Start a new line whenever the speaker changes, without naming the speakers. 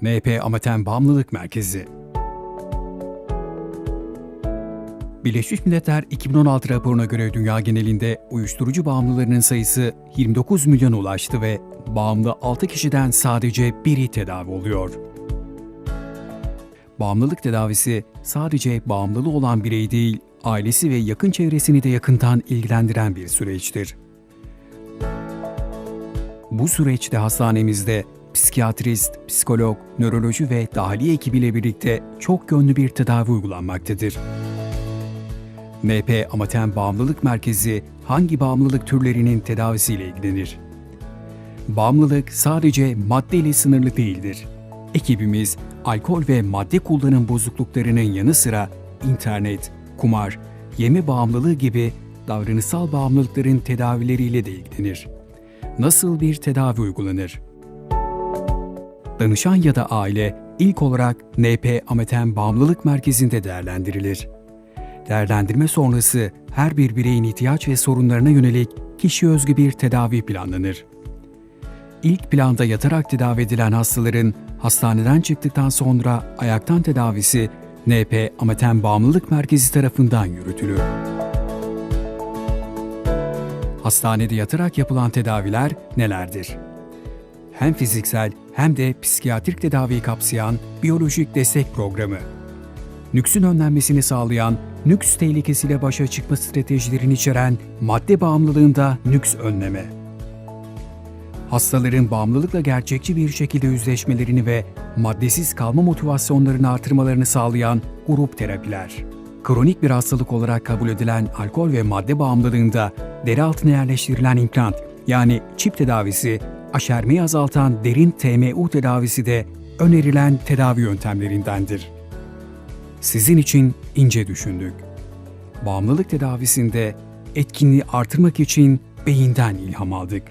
MHP Amaten Bağımlılık Merkezi Birleşmiş Milletler 2016 raporuna göre dünya genelinde uyuşturucu bağımlılarının sayısı 29 milyona ulaştı ve bağımlı 6 kişiden sadece biri tedavi oluyor. Bağımlılık tedavisi sadece bağımlılığı olan birey değil, ailesi ve yakın çevresini de yakından ilgilendiren bir süreçtir. Bu süreçte hastanemizde psikiyatrist, psikolog, nöroloji ve dahiliye ekibiyle birlikte çok yönlü bir tedavi uygulanmaktadır. MP Amaten Bağımlılık Merkezi hangi bağımlılık türlerinin tedavisiyle ilgilenir? Bağımlılık sadece madde ile sınırlı değildir. Ekibimiz alkol ve madde kullanım bozukluklarının yanı sıra internet, kumar, yeme bağımlılığı gibi davranışsal bağımlılıkların tedavileriyle de ilgilenir. Nasıl bir tedavi uygulanır? Danışan ya da aile ilk olarak NP Amaten Bağımlılık Merkezi'nde değerlendirilir. Değerlendirme sonrası her bir bireyin ihtiyaç ve sorunlarına yönelik kişi özgü bir tedavi planlanır. İlk planda yatarak tedavi edilen hastaların hastaneden çıktıktan sonra ayaktan tedavisi NP Amaten Bağımlılık Merkezi tarafından yürütülür. Hastanede yatarak yapılan tedaviler nelerdir? Hem fiziksel hem de psikiyatrik tedaviyi kapsayan biyolojik destek programı. Nüksün önlenmesini sağlayan nüks tehlikesiyle başa çıkma stratejilerini içeren madde bağımlılığında nüks önleme. Hastaların bağımlılıkla gerçekçi bir şekilde yüzleşmelerini ve maddesiz kalma motivasyonlarını artırmalarını sağlayan grup terapiler. Kronik bir hastalık olarak kabul edilen alkol ve madde bağımlılığında deri altına yerleştirilen implant yani çip tedavisi, aşermeyi azaltan derin TMU tedavisi de önerilen tedavi yöntemlerindendir. Sizin için ince düşündük. Bağımlılık tedavisinde etkinliği artırmak için beyinden ilham aldık.